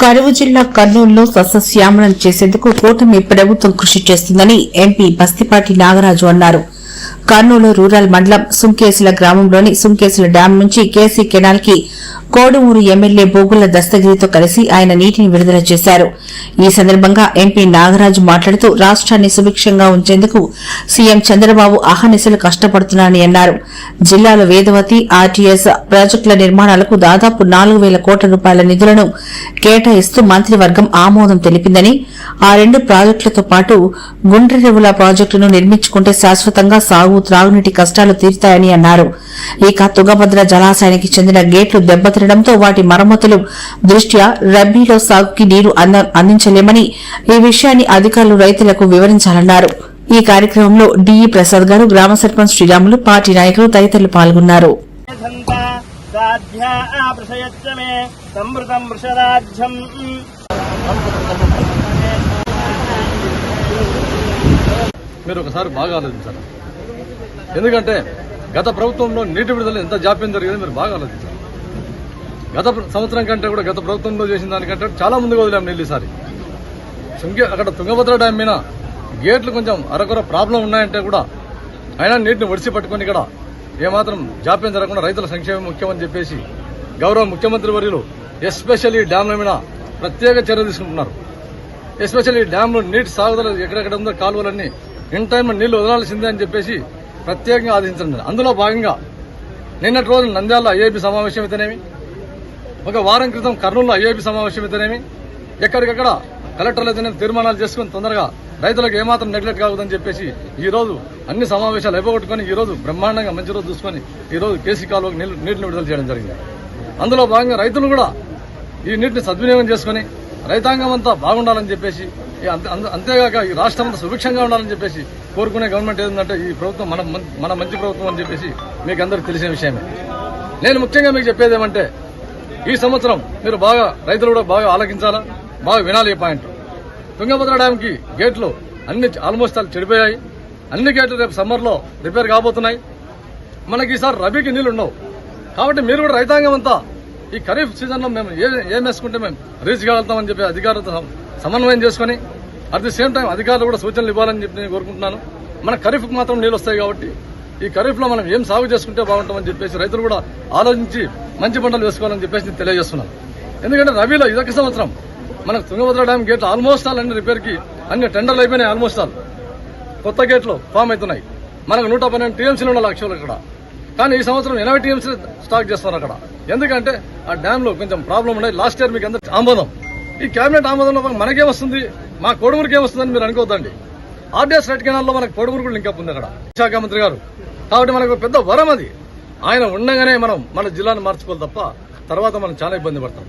కరువు జిల్లా కర్నూలులో సస్యశ్యామలం చేసేందుకు కూటమి ప్రభుత్వం కృషి చేస్తుందని ఎంపీ బస్తిపాటి నాగరాజు అన్నారు. కర్నూలు రూరల్ మండలం సుంకేసుల గ్రామంలోని సుంకేసుల డ్యాం నుంచి కేసీ కెనాల్కి కోడుమూరు ఎమ్మెల్యే బోగుల దస్తగిరితో కలిసి ఆయన నీటిని విడుదల చేశారు. ఈ సందర్భంగా ఎంపీ నాగరాజు మాట్లాడుతూ రాష్ట్రాన్ని సుభిక్షంగా ఉంచేందుకు సీఎం చంద్రబాబు అహనిశలు కష్టపడుతున్నారని అన్నారు. జిల్లాలో వేదవతి ఆర్టీఎస్ ప్రాజెక్టుల నిర్మాణాలకు దాదాపు నాలుగు వేల కోట్ల రూపాయల నిధులను కేటాయిస్తూ మంత్రివర్గం ఆమోదం తెలిపిందని ఆ రెండు ప్రాజెక్టులతో పాటు గుండ్రెరువుల ప్రాజెక్టును నిర్మించుకుంటే శాశ్వతంగా సాగు త్రాగునీటి కష్టాలు తీరుతాయని అన్నారు. ఇక తుంగభద్ర జలాశయానికి చెందిన గేట్లు దెబ్బతినడంతో వాటి మరమ్మతులు దృష్ట్యా రబీలో సాగుకి నీరు అంద- అందించలేమని ఈ విషయాన్ని అధికారులు రైతులకు వివరించాలన్నారు. ఈ కార్యక్రమంలో డిఈ ప్రసాద్ గారు గ్రామ సర్పంచ్ శ్రీరాములు పార్టీ నాయకులు తదితరులు పాల్గొన్నారు. మీరు ఒకసారి బాగా ఆలోచించాలి. ఎందుకంటే గత ప్రభుత్వంలో నీటి విడుదల ఎంత జాప్యం జరిగిందో మీరు బాగా ఆలోచించాలి. గత సంవత్సరం కంటే కూడా గత ప్రభుత్వంలో చేసిన దానికంటే చాలా ముందుకు వదిలాం నీళ్ళు ఈసారి. అక్కడ తుంగభద్ర డ్యామ్ మీద గేట్లు కొంచెం అరకొర ప్రాబ్లం ఉన్నాయంటే కూడా అయినా నీటిని ఒడిసి పట్టుకొని ఇక్కడ ఏమాత్రం జాప్యం జరగకుండా రైతుల సంక్షేమం ముఖ్యమని చెప్పేసి గౌరవ ముఖ్యమంత్రి వర్యులు ఎస్పెషల్లీ డ్యాంల మీద ప్రత్యేక చర్య తీసుకుంటున్నారు. ఎస్పెషల్లీ డ్యాంలో నీటి సాగుదల ఎక్కడెక్కడ ఉందో కాలువలన్నీ ఇన్ టైంలో నీళ్ళు వదలాల్సిందే అని చెప్పేసి ప్రత్యేకంగా ఆదేశించండి అందులో భాగంగా నిన్నటి రోజు నంద్యాల ఐఐబి సమావేశం అయితేనేమి ఒక వారం క్రితం కర్నూలులో ఐఐబి సమావేశం అయితేనేమి? ఎక్కడికక్కడ కలెక్టర్లు అయితేనే తీర్మానాలు చేసుకుని తొందరగా రైతులకు ఏమాత్రం నెగ్లెక్ట్ కాకూడదని చెప్పేసి ఈ రోజు అన్ని సమావేశాలు అయిపోగొట్టుకుని ఈ రోజు బ్రహ్మాండంగా మంచి రోజు చూసుకొని ఈ రోజు కేసీ కాలువకు నీళ్ళు నీటిని విడుదల చేయడం జరిగింది. అందులో భాగంగా రైతులు కూడా ఈ నీటిని సద్వినియోగం చేసుకుని రైతాంగం అంతా బాగుండాలని చెప్పేసి అంతేగాక ఈ రాష్ట్రం అంతా సుభిక్షంగా ఉండాలని చెప్పేసి కోరుకునే గవర్నమెంట్ ఏంటంటే ఈ ప్రభుత్వం మన మన మంచి ప్రభుత్వం అని చెప్పేసి మీకు అందరికి తెలిసిన విషయమే. నేను ముఖ్యంగా మీకు చెప్పేది ఏమంటే ఈ సంవత్సరం మీరు బాగా రైతులు కూడా బాగా ఆలకించాలా? బాగా వినాలి ఈ పాయింట్. తుంగభద్ర డ్యాంకి గేట్లు అన్ని ఆల్మోస్ట్ చెడిపోయాయి. అన్ని గేట్లు రేపు సమ్మర్లో రిపేర్ కాబోతున్నాయి. మనకి ఈసారి రబీకి నీళ్ళు ఉండవు. కాబట్టి మీరు కూడా రైతాంగం అంతా ఈ ఖరీఫ్ సీజన్లో మేము ఏం వేసుకుంటే మేము రీచ్ కాగలుగుతామని చెప్పి అధికారులతో సమన్వయం చేసుకుని అట్ ది సేమ్ టైం అధికారులు కూడా సూచనలు ఇవ్వాలని చెప్పి నేను కోరుకుంటున్నాను. మన ఖరీఫ్కి మాత్రం నీళ్ళు వస్తాయి కాబట్టి ఈ ఖరీఫ్లో మనం ఏం సాగు చేసుకుంటే బాగుంటామని చెప్పేసి రైతులు కూడా ఆలోచించి మంచి పంటలు వేసుకోవాలని చెప్పేసి నేను తెలియజేస్తున్నాను. ఎందుకంటే రబీలో ఇదొక సంవత్సరం మనకు తుంగభద్ర డ్యామ్ గేట్లు ఆల్మోస్ట్ ఆల్ అన్ని రిపేర్కి అన్ని టెండర్లు అయిపోయినాయి ఆల్మోస్ట్ ఆల్ కొత్త గేట్లు ఫామ్ అవుతున్నాయి. మనకు నూట పన్నెండు టీఎంసీలు ఉండాలి యాక్చువల్ ఇక్కడ. కానీ ఈ సంవత్సరం ఎనభై టీఎంసీ స్టాక్ చేస్తున్నారు అక్కడ. ఎందుకంటే ఆ డ్యామ్లో కొంచెం ప్రాబ్లం ఉన్నాయి. లాస్ట్ ఇయర్ మీకు అందరికి ఆమోదం. ఈ కేబినెట్ ఆమోదంలో మనకేమొస్తుంది మా కొడుగురికి ఏమొస్తుందని మీరు అనుకోవద్దండి. ఆర్డీఎస్ రెడ్ కెనాల్లో మనకు పొడుగురు కూడా లింకప్ ఉంది అక్కడ. శాఖ మంత్రి గారు. కాబట్టి మనకు పెద్ద వరం అది. ఆయన ఉండగానే మనం మన జిల్లాను మార్చుకోవాలి తప్ప తర్వాత మనం చాలా ఇబ్బంది పడతాం.